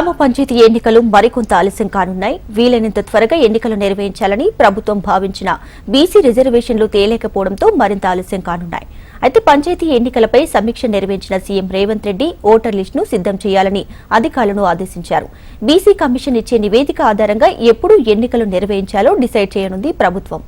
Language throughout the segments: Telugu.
గ్రామ పంచాయతీ ఎన్నికలు మరికొంత ఆలస్యం కానున్నాయి. వీలైనంత త్వరగా ఎన్నికలు నిర్వహించాలని ప్రభుత్వం భావించిన బీసీ రిజర్వేషన్లు తేలేకపోవడంతో మరింత ఆలస్యం కానున్నాయి. అయితే పంచాయతీ ఎన్నికలపై సమీక్ష నిర్వహించిన సీఎం రేవంత్ రెడ్డి ఓటర్ లిస్టును సిద్దం చేయాలని అధికారులను ఆదేశించారు. బీసీ కమిషన్ ఇచ్చే నివేదిక ఆధారంగా ఎప్పుడు ఎన్నికలు నిర్వహించాలో డిసైడ్ చేయనుంది ప్రభుత్వం.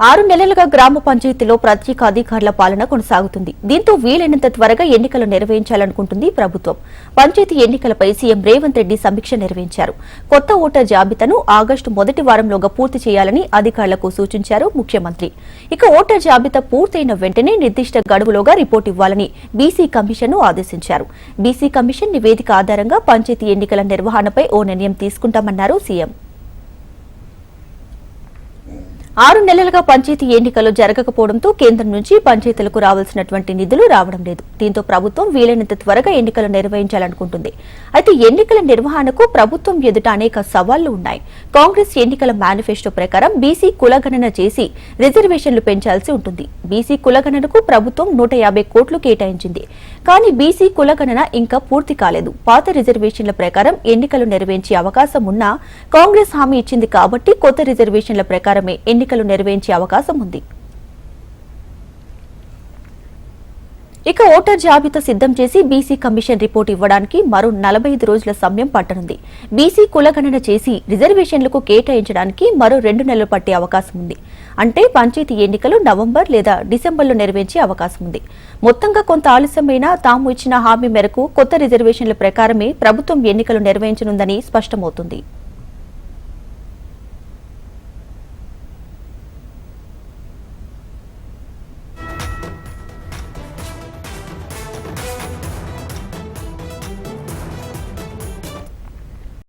ఆరు నెలలుగా గ్రామ పంచాయతీలో ప్రత్యేక అధికారుల పాలన కొనసాగుతుంది. దీంతో వీలైనంత త్వరగా ఎన్నికలు నిర్వహించాలనుకుంటుంది ప్రభుత్వం. పంచాయతీ ఎన్నికలపై సీఎం రేవంత్ రెడ్డి సమీక్ష నిర్వహించారు. కొత్త ఓటర్ జాబితాను ఆగస్టు మొదటి వారంలోగా పూర్తి చేయాలని అధికారులకు సూచించారు ముఖ్యమంత్రి. ఇక ఓటర్ జాబితా పూర్తయిన వెంటనే నిర్దిష్ట గడువులోగా రిపోర్ట్ ఇవ్వాలని బీసీ కమిషన్ ఆదేశించారు. బీసీ కమిషన్ నివేదిక ఆధారంగా పంచాయతీ ఎన్నికల నిర్వహణపై ఓ నిర్ణయం తీసుకుంటామన్నారు సీఎం. ఆరు నెలలుగా పంచాయతీ ఎన్నికలు జరగకపోవడంతో కేంద్రం నుంచి పంచాయతీలకు రావాల్సినటువంటి నిధులు రావడం లేదు. దీంతో ప్రభుత్వం వీలైనంత త్వరగా ఎన్నికలు నిర్వహించాలనుకుంటుంది. అయితే ఎన్నికల నిర్వహణకు ప్రభుత్వం ఎదుట అనేక సవాళ్ళు ఉన్నాయి. కాంగ్రెస్ ఎన్నికల మేనిఫెస్టో ప్రకారం బీసీ కులగణన చేసి రిజర్వేషన్లు పెంచాల్సి ఉంటుంది. బీసీ కులగణనకు ప్రభుత్వం నూట యాభై కోట్లు కేటాయించింది. కానీ బీసీ కులగణన ఇంకా పూర్తి కాలేదు. పాత రిజర్వేషన్ల ప్రకారం ఎన్నికలు నిర్వహించే అవకాశం ఉన్నా కాంగ్రెస్ హామీ ఇచ్చింది కాబట్టి కొత్త రిజర్వేషన్ల ప్రకారమే ఎన్నికలు నిర్వహించే అవకాశం ఉంది. ఇక ఓటర్ జాబితా సిద్ధం చేసి బీసీ కమిషన్ రిపోర్ట్ ఇవ్వడానికి మరో నలభై ఐదు రోజుల సమయం పట్టనుంది. బీసీ కులగణన చేసి రిజర్వేషన్లకు కేటాయించడానికి మరో రెండు నెలలు పట్టే అవకాశం ఉంది. అంటే పంచాయతీ ఎన్నికలు నవంబర్ లేదా డిసెంబర్లో నిర్వహించే అవకాశం ఉంది. మొత్తంగా కొంత ఆలస్యమైనా తాము ఇచ్చిన హామీ మేరకు కొత్త రిజర్వేషన్ల ప్రకారమే ప్రభుత్వం ఎన్నికలు నిర్వహించనుందని స్పష్టమవుతుంది.